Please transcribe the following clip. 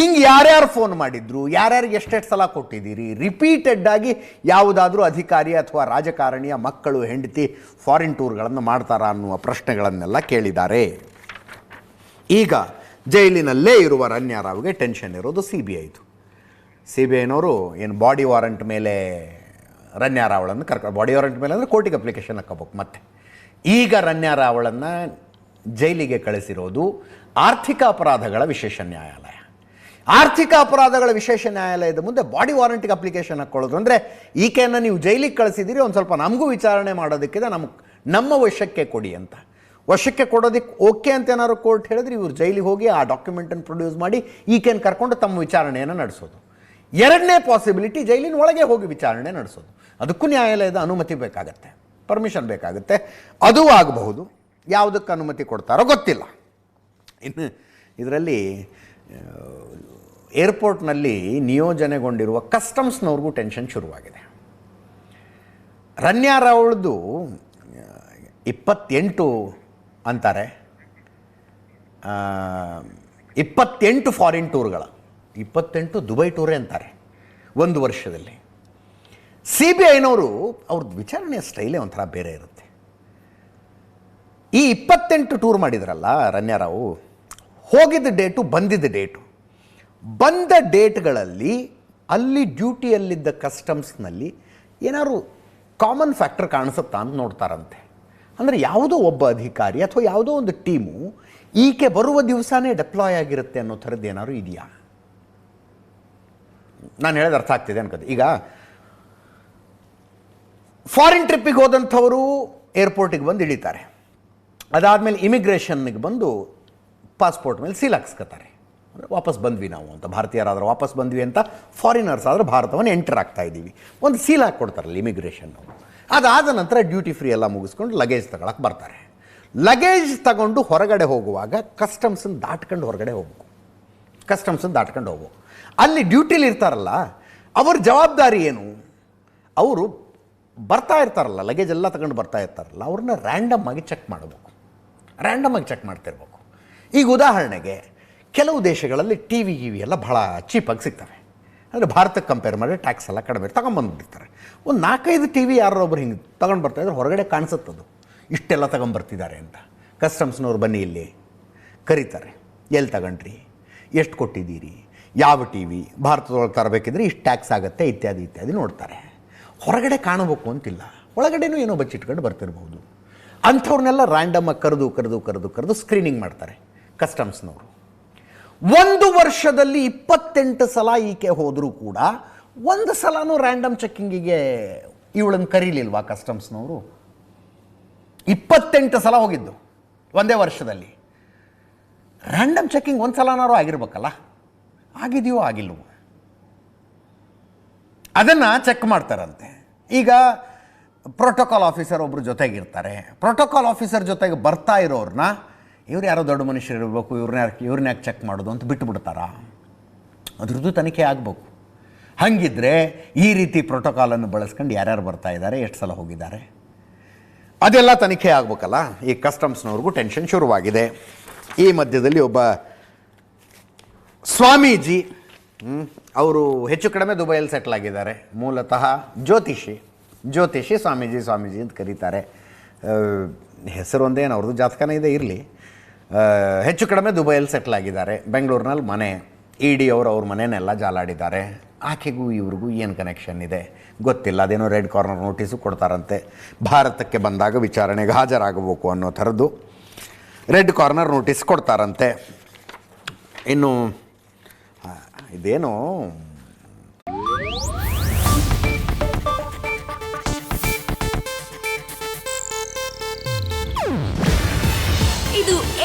ಹಿಂಗೆ ಯಾರ್ಯಾರು ಫೋನ್ ಮಾಡಿದ್ರು, ಯಾರ್ಯಾರಿಗೆ ಎಷ್ಟೆಷ್ಟು ಸಲ ಕೊಟ್ಟಿದ್ದೀರಿ ರಿಪೀಟೆಡ್ ಆಗಿ ಯಾವುದಾದ್ರೂ ಅಧಿಕಾರಿ ಅಥವಾ ರಾಜಕಾರಣಿಯ ಮಕ್ಕಳು, ಹೆಂಡತಿ ಫಾರಿನ್ ಟೂರ್ಗಳನ್ನು ಮಾಡ್ತಾರಾ ಅನ್ನುವ ಪ್ರಶ್ನೆಗಳನ್ನೆಲ್ಲ ಕೇಳಿದ್ದಾರೆ. ಈಗ ಜೈಲಿನಲ್ಲೇ ಇರುವ ರನ್ಯಾರಾವ್ಗೆ ಟೆನ್ಷನ್ ಇರೋದು ಸಿ ಬಿ ಐದು ಸಿ ಬಿ ಐನವರು ಏನು ಬಾಡಿ ವಾರಂಟ್ ಮೇಲೆ ರನ್ಯಾರಾವಳನ್ನು ಕರ್ಕ ಬಾಡಿ ವಾರಂಟ್ ಮೇಲೆ ಅಂದರೆ ಕೋರ್ಟಿಗೆ ಅಪ್ಲಿಕೇಶನ್ ಹಾಕೋಬೇಕು ಮತ್ತೆ. ಈಗ ರನ್ಯಾರಾವಳನ್ನು ಜೈಲಿಗೆ ಕಳಿಸಿರೋದು ಆರ್ಥಿಕ ಅಪರಾಧಗಳ ವಿಶೇಷ ನ್ಯಾಯಾಲಯ. ಆರ್ಥಿಕ ಅಪರಾಧಗಳ ವಿಶೇಷ ನ್ಯಾಯಾಲಯದ ಮುಂದೆ ಬಾಡಿ ವಾರಂಟಿಗೆ ಅಪ್ಲಿಕೇಶನ್ ಹಾಕ್ಕೊಳ್ಳೋದು. ಅಂದರೆ ಈಕೆಯನ್ನು ನೀವು ಜೈಲಿಗೆ ಕಳಿಸಿದ್ದೀರಿ, ಒಂದು ಸ್ವಲ್ಪ ನಮಗೂ ವಿಚಾರಣೆ ಮಾಡೋದಕ್ಕಿಂತ ನಮ್ಮ ನಮ್ಮ ವಶಕ್ಕೆ ಕೊಡಿ ಅಂತ. ವಶಕ್ಕೆ ಕೊಡೋದಕ್ಕೆ ಓಕೆ ಅಂತ ಏನಾದ್ರು ಕೋರ್ಟ್ ಹೇಳಿದ್ರೆ ಇವರು ಜೈಲಿಗೆ ಹೋಗಿ ಆ ಡಾಕ್ಯುಮೆಂಟನ್ನು ಪ್ರೊಡ್ಯೂಸ್ ಮಾಡಿ ಈಕೆಯನ್ನು ಕರ್ಕೊಂಡು ತಮ್ಮ ವಿಚಾರಣೆಯನ್ನು ನಡೆಸೋದು. ಎರಡನೇ ಪಾಸಿಬಿಲಿಟಿ ಜೈಲಿನ ಒಳಗೆ ಹೋಗಿ ವಿಚಾರಣೆ ನಡೆಸೋದು. ಅದಕ್ಕೂ ನ್ಯಾಯಾಲಯದ ಅನುಮತಿ ಬೇಕಾಗತ್ತೆ. ಪರ್ಮಿಷನ್ ಬೇಕಾಗುತ್ತೆ. ಅದು ಆಗಬಹುದು. ಯಾವುದಕ್ಕೆ ಅನುಮತಿ ಕೊಡ್ತಾರೋ ಗೊತ್ತಿಲ್ಲ. ಇನ್ನು ಇದರಲ್ಲಿ ಏರ್ಪೋರ್ಟ್ನಲ್ಲಿ ನಿಯೋಜನೆಗೊಂಡಿರುವ ಕಸ್ಟಮ್ಸ್ನವ್ರಿಗೂ ಟೆನ್ಷನ್ ಶುರುವಾಗಿದೆ. ರನ್ಯಾರವಳದು ಇಪ್ಪತ್ತೆಂಟು ಅಂತಾರೆ. ಇಪ್ಪತ್ತೆಂಟು ಫಾರಿನ್ ಟೂರ್ಗಳ ಇಪ್ಪತ್ತೆಂಟು ದುಬೈ ಟೂರೇ ಅಂತಾರೆ ಒಂದು ವರ್ಷದಲ್ಲಿ. ಸಿ ಬಿ ಐನವರು ಅವ್ರದ್ದು ವಿಚಾರಣೆಯ ಸ್ಟೈಲೇ ಒಂಥರ ಬೇರೆ ಇರುತ್ತೆ. ಈ ಇಪ್ಪತ್ತೆಂಟು ಟೂರ್ ಮಾಡಿದ್ರಲ್ಲ ರನ್ಯಾರಾವು ಹೋಗಿದ್ದ ಡೇಟು ಬಂದಿದ್ದ ಡೇಟು. ಬಂದ ಡೇಟ್ಗಳಲ್ಲಿ ಅಲ್ಲಿ ಡ್ಯೂಟಿಯಲ್ಲಿದ್ದ ಕಸ್ಟಮ್ಸ್ನಲ್ಲಿ ಏನಾದ್ರು ಕಾಮನ್ ಫ್ಯಾಕ್ಟರ್ ಕಾಣಿಸುತ್ತಾ ಅಂತ ನೋಡ್ತಾರಂತೆ. ಅಂದರೆ ಯಾವುದೋ ಒಬ್ಬ ಅಧಿಕಾರಿ ಅಥವಾ ಯಾವುದೋ ಒಂದು ಟೀಮು ಈಕೆ ಬರುವ ದಿವಸನೇ ಡೆಪ್ಲಾಯ್ ಆಗಿರುತ್ತೆ ಅನ್ನೋ ಥರದ್ದು ಏನಾದ್ರು ಇದೆಯಾ? ನಾನು ಹೇಳೋದು ಅರ್ಥ ಆಗ್ತಿದೆ ಅನ್ಕೋದು ಈಗ ಫಾರಿನ್ ಟ್ರಿಪ್ಪಿಗೆ ಹೋದಂಥವರು ಏರ್ಪೋರ್ಟಿಗೆ ಬಂದು ಇಳಿತಾರೆ. ಅದಾದಮೇಲೆ ಇಮಿಗ್ರೇಷನ್ಗೆ ಬಂದು ಪಾಸ್ಪೋರ್ಟ್ ಮೇಲೆ ಸೀಲ್ ಹಾಕ್ಸ್ಕೊತಾರೆ. ಅಂದರೆ ವಾಪಸ್ ಬಂದ್ವಿ ನಾವು ಅಂತ, ಭಾರತೀಯರಾದ್ರೆ ವಾಪಸ್ ಬಂದ್ವಿ ಅಂತ ಫಾರಿನರ್ಸ್ ಆದರೆ ಭಾರತವನ್ನು ಎಂಟರ್ ಆಗ್ತಾ ಇದ್ದೀವಿ. ಒಂದು ಸೀಲ್ ಹಾಕ್ಕೊಡ್ತಾರಲ್ಲ ಇಮಿಗ್ರೇಷನ್ ಅದಾದ ನಂತರ ಡ್ಯೂಟಿ ಫ್ರೀ ಎಲ್ಲ ಮುಗಿಸ್ಕೊಂಡು ಲಗೇಜ್ ತಗೊಳಕ್ಕೆ ಬರ್ತಾರೆ. ಲಗೇಜ್ ತಗೊಂಡು ಹೊರಗಡೆ ಹೋಗುವಾಗ ಕಸ್ಟಮ್ಸನ್ನು ದಾಟ್ಕೊಂಡು ಹೊರಗಡೆ ಹೋಗ್ಬೇಕು. ಕಸ್ಟಮ್ಸನ್ನು ದಾಟ್ಕೊಂಡು ಹೋಗ್ಬೇಕು. ಅಲ್ಲಿ ಡ್ಯೂಟಿಲಿ ಇರ್ತಾರಲ್ಲ, ಅವ್ರ ಜವಾಬ್ದಾರಿ ಏನು? ಅವರು ಬರ್ತಾ ಇರ್ತಾರಲ್ಲ ಲಗೇಜ್ ಎಲ್ಲ ತಗೊಂಡು ಬರ್ತಾ ಇರ್ತಾರಲ್ಲ, ಅವ್ರನ್ನ ರ್ಯಾಂಡಮ್ ಆಗಿ ಚೆಕ್ ಮಾಡಬೇಕು. ರ್ಯಾಂಡಮ್ ಆಗಿ ಚೆಕ್ ಮಾಡ್ತಿರ್ಬೇಕು. ಈಗ ಉದಾಹರಣೆಗೆ ಕೆಲವು ದೇಶಗಳಲ್ಲಿ ಟಿ ವಿ ಗಿವಿ ಎಲ್ಲ ಭಾಳ ಚೀಪಾಗಿ ಸಿಗ್ತವೆ. ಅಂದರೆ ಭಾರತಕ್ಕೆ ಕಂಪೇರ್ ಮಾಡಿ ಟ್ಯಾಕ್ಸ್ ಎಲ್ಲ ಕಡಿಮೆ ತಗೊಂಬಂದ್ಬಿಡ್ತಾರೆ ಒಂದು ನಾಲ್ಕೈದು ಟಿ ವಿ ಒಬ್ರು ಹಿಂಗೆ ತಗೊಂಡು ಬರ್ತಾ ಇದ್ರೆ ಹೊರಗಡೆ ಕಾಣಿಸುತ್ತದು ಇಷ್ಟೆಲ್ಲ ತಗೊಂಬರ್ತಿದ್ದಾರೆ ಅಂತ. ಕಸ್ಟಮ್ಸ್ನವ್ರು ಬನ್ನಿ ಇಲ್ಲಿ. ಕರೀತಾರೆ. ಎಲ್ಲಿ ತಗೊಂಡ್ರಿ? ಎಷ್ಟು ಕೊಟ್ಟಿದ್ದೀರಿ? ಯಾವ ಟಿ ವಿ ಭಾರತದೊಳಗೆ ತರಬೇಕಿದ್ರೆ ಇಷ್ಟು ಟ್ಯಾಕ್ಸ್ ಆಗುತ್ತೆ, ಇತ್ಯಾದಿ ಇತ್ಯಾದಿ ನೋಡ್ತಾರೆ. ಹೊರಗಡೆ ಕಾಣಬೇಕು ಅಂತಿಲ್ಲ. ಒಳಗಡೆನೂ ಏನೋ ಬಚ್ಚಿಟ್ಕೊಂಡು ಬರ್ತಿರ್ಬೋದು. ಅಂಥವ್ರನ್ನೆಲ್ಲ ರ್ಯಾಂಡಮಾಗಿ ಕರೆದು ಕರೆದು ಕರೆದು ಕರೆದು ಸ್ಕ್ರೀನಿಂಗ್ ಮಾಡ್ತಾರೆ. ಕಸ್ಟಮ್ಸ್ನವರು. ಒಂದು ವರ್ಷದಲ್ಲಿ ಇಪ್ಪತ್ತೆಂಟು ಸಲ ಈಕೆ ಹೋದರೂ ಕೂಡ ಒಂದು ಸಲನೂ ರ್ಯಾಂಡಮ್ ಚೆಕ್ಕಿಂಗಿಗೆ ಇವಳನ್ನು ಕರೀಲಿಲ್ವಾ ಕಸ್ಟಮ್ಸ್ನವರು ಇಪ್ಪತ್ತೆಂಟು ಸಲ ಹೋಗಿದ್ದು ಒಂದೇ ವರ್ಷದಲ್ಲಿ. ರ್ಯಾಂಡಮ್ ಚೆಕ್ಕಿಂಗ್ ಒಂದು ಸಲನಾರು ಆಗಿರ್ಬೇಕಲ್ಲ? ಆಗಿದೆಯೋ ಆಗಿಲ್ವೋ? ಅದನ್ನು ಚೆಕ್ ಮಾಡ್ತಾರಂತೆ. ಈಗ ಪ್ರೋಟೋಕಾಲ್ ಆಫೀಸರ್ ಒಬ್ಬರು ಜೊತೆಗಿರ್ತಾರೆ. ಪ್ರೋಟೋಕಾಲ್ ಆಫೀಸರ್ ಜೊತೆಗೆ ಬರ್ತಾ ಇರೋರನ್ನ ಇವ್ರು ಯಾರೋ ದೊಡ್ಡ ಮನುಷ್ಯರು ಇರಬೇಕು ಇವ್ರನ್ನ ಇವ್ರನ್ನ ಯಾಕೆ ಚೆಕ್ ಮಾಡೋದು ಅಂತ ಬಿಟ್ಟುಬಿಡ್ತಾರಾ ಅದ್ರದ್ದು ತನಿಖೆ ಆಗಬೇಕು. ಹಾಗಿದ್ರೆ ಈ ರೀತಿ ಪ್ರೋಟೋಕಾಲನ್ನು ಬಳಸ್ಕೊಂಡು ಯಾರ್ಯಾರು ಬರ್ತಾ ಇದ್ದಾರೆ, ಎಷ್ಟು ಸಲ ಹೋಗಿದ್ದಾರೆ? ಅದೆಲ್ಲ ತನಿಖೆ ಆಗ್ಬೇಕಲ್ಲ? ಈ ಕಸ್ಟಮ್ಸ್ನವ್ರಿಗೂ ಟೆನ್ಷನ್ ಶುರುವಾಗಿದೆ. ಈ ಮಧ್ಯದಲ್ಲಿ ಒಬ್ಬ ಸ್ವಾಮೀಜಿ ಅವರು ಹೆಚ್ಚು ಕಡಿಮೆ ದುಬೈಯಲ್ಲಿ ಸೆಟ್ಲ್ ಆಗಿದ್ದಾರೆ. ಮೂಲತಃ ಜ್ಯೋತಿಷಿ ಜ್ಯೋತಿಷಿ ಸ್ವಾಮೀಜಿ ಸ್ವಾಮೀಜಿ ಅಂತ ಕರೀತಾರೆ. ಹೆಸರು ಒಂದೇನು ಅವ್ರದ್ದು ಜಾತಕನೇ ಇದೆ, ಇರಲಿ. ಹೆಚ್ಚು ಕಡಿಮೆ ದುಬೈಯಲ್ಲಿ ಸೆಟ್ಲ್ ಆಗಿದ್ದಾರೆ. ಬೆಂಗಳೂರಿನಲ್ಲಿ ಮನೆ ಇ ಡಿ ಅವರು ಅವ್ರ ಮನೆಯನ್ನೆಲ್ಲ ಜಾಲಾಡಿದ್ದಾರೆ. ಆಕೆಗೂ ಇವ್ರಿಗೂ ಏನು ಕನೆಕ್ಷನ್ ಇದೆ? ಗೊತ್ತಿಲ್ಲ, ಅದೇನೋ ರೆಡ್ ಕಾರ್ನರ್ ನೋಟಿಸು ಕೊಡ್ತಾರಂತೆ. ಭಾರತಕ್ಕೆ ಬಂದಾಗ ವಿಚಾರಣೆಗೆ ಹಾಜರಾಗಬೇಕು ಅನ್ನೋ ಥರದ್ದು ರೆಡ್ ಕಾರ್ನರ್ ನೋಟಿಸ್ ಕೊಡ್ತಾರಂತೆ. ಇನ್ನು ಇದೇನು